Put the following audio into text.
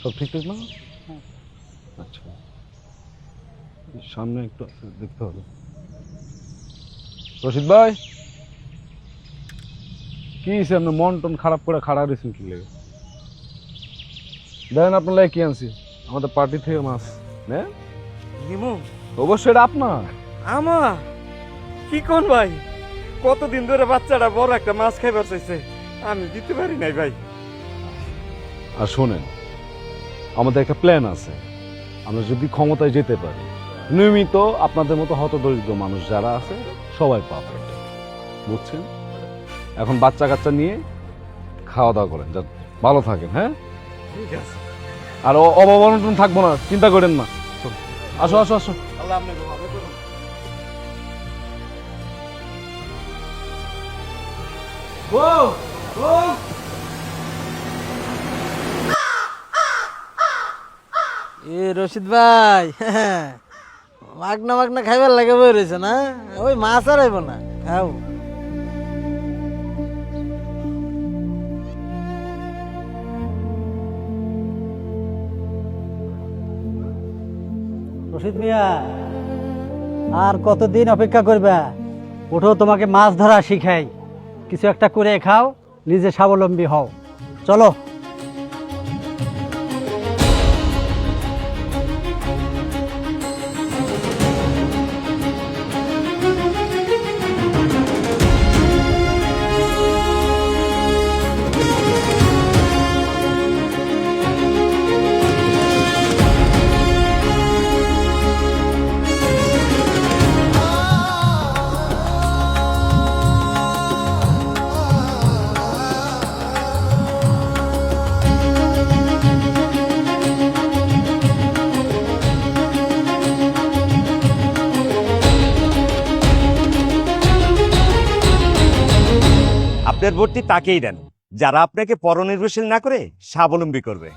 সব ঠিকঠাক না? আচ্ছা। সামনে একটু দেখতে হবে। রশিদ ভাই? কি হয়েছে আপনার মন টন খারাপ করে খাড়া রয়েছেন কি লেগে? দেখেন আপনার লাগে কি আনছি। আমাদের পার্টি থেকে মাছ হ্যাঁ নিমু। অবশ্যই এটা আপনার। আমা? কি কোন ভাই? কতদিন ধরে বাচ্চাটা বড় একটা মাছ খাইবার চাইছে। আমি দিতে পারি নাই ভাই। আর শোনেন আমাদের একটা প্ল্যান আছে। আমরা যদি ক্ষমতায় যেতে পারি নিয়মিত আপনাদের মতো হতদরিদ্র মানুষ যারা আছে সবাই পাবে বুঝছেন? এখন বাচ্চা কাচ্চা নিয়ে খাওয়া দাওয়া করেন যা ভালো থাকেন হ্যাঁ? ঠিক আছে। আর অভাব অনটন থাকব না চিন্তা করেন না। আসো আসো আসো। আল্লাহ আপনাকে ভালো এ রশিদ ভাই মাগনা মাগনা খাইবার লাগে বই রয়েছে না? ওই মাছ আর আইব না, খাও। রশিদ মিয়া আর কতদিন অপেক্ষা করবে? ওঠো তোমাকে মাছ ধরা শিখাই। কিছু একটা করে খাও, নিজে স্বাবলম্বী হও। চলো। আপনার ভোটটি তাকেই দেন যারা আপনাকে পরনির্ভরশীল না করে স্বাবলম্বী করবে।